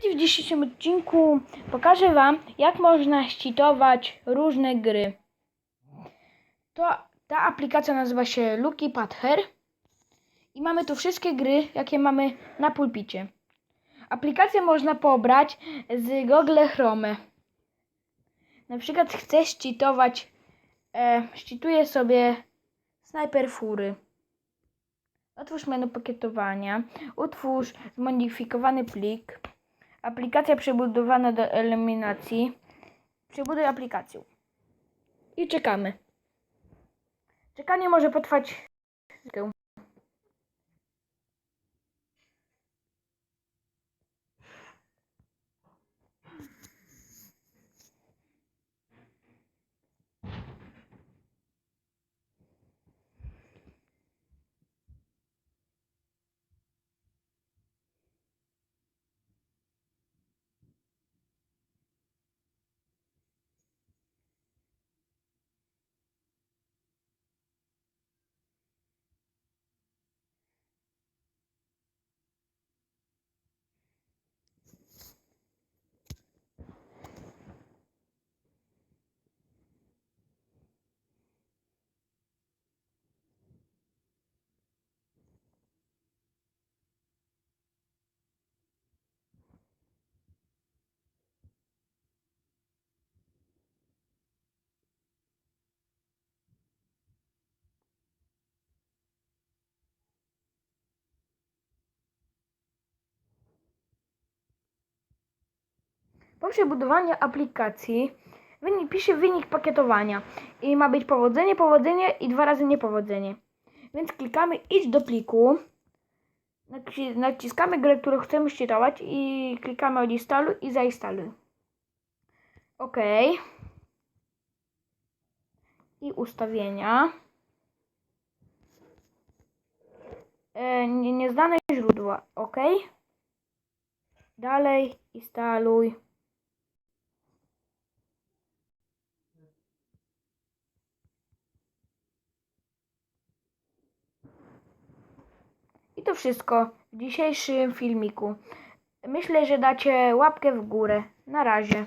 W dzisiejszym odcinku pokażę Wam, jak można ścitować różne gry. To, ta aplikacja nazywa się Lucky Padher i mamy tu wszystkie gry, jakie mamy na pulpicie. Aplikację można pobrać z Google Chrome. Na przykład chcę ścitować, e, ścituję sobie Sniper Fury. Otwórz menu pakietowania, utwórz zmodyfikowany plik. Aplikacja przebudowana do eliminacji. Przebuduj aplikację. I czekamy. Czekanie może potrwać. Po przebudowaniu aplikacji wynik, pisze wynik pakietowania i ma być powodzenie, powodzenie i dwa razy niepowodzenie. Więc klikamy idź do pliku, naci- naciskamy grę, którą chcemy ścitować i klikamy odinstaluj i zainstaluj. OK. I ustawienia. E, nie, nieznane źródła. OK. Dalej instaluj. To wszystko w dzisiejszym filmiku. Myślę, że dacie łapkę w górę. Na razie.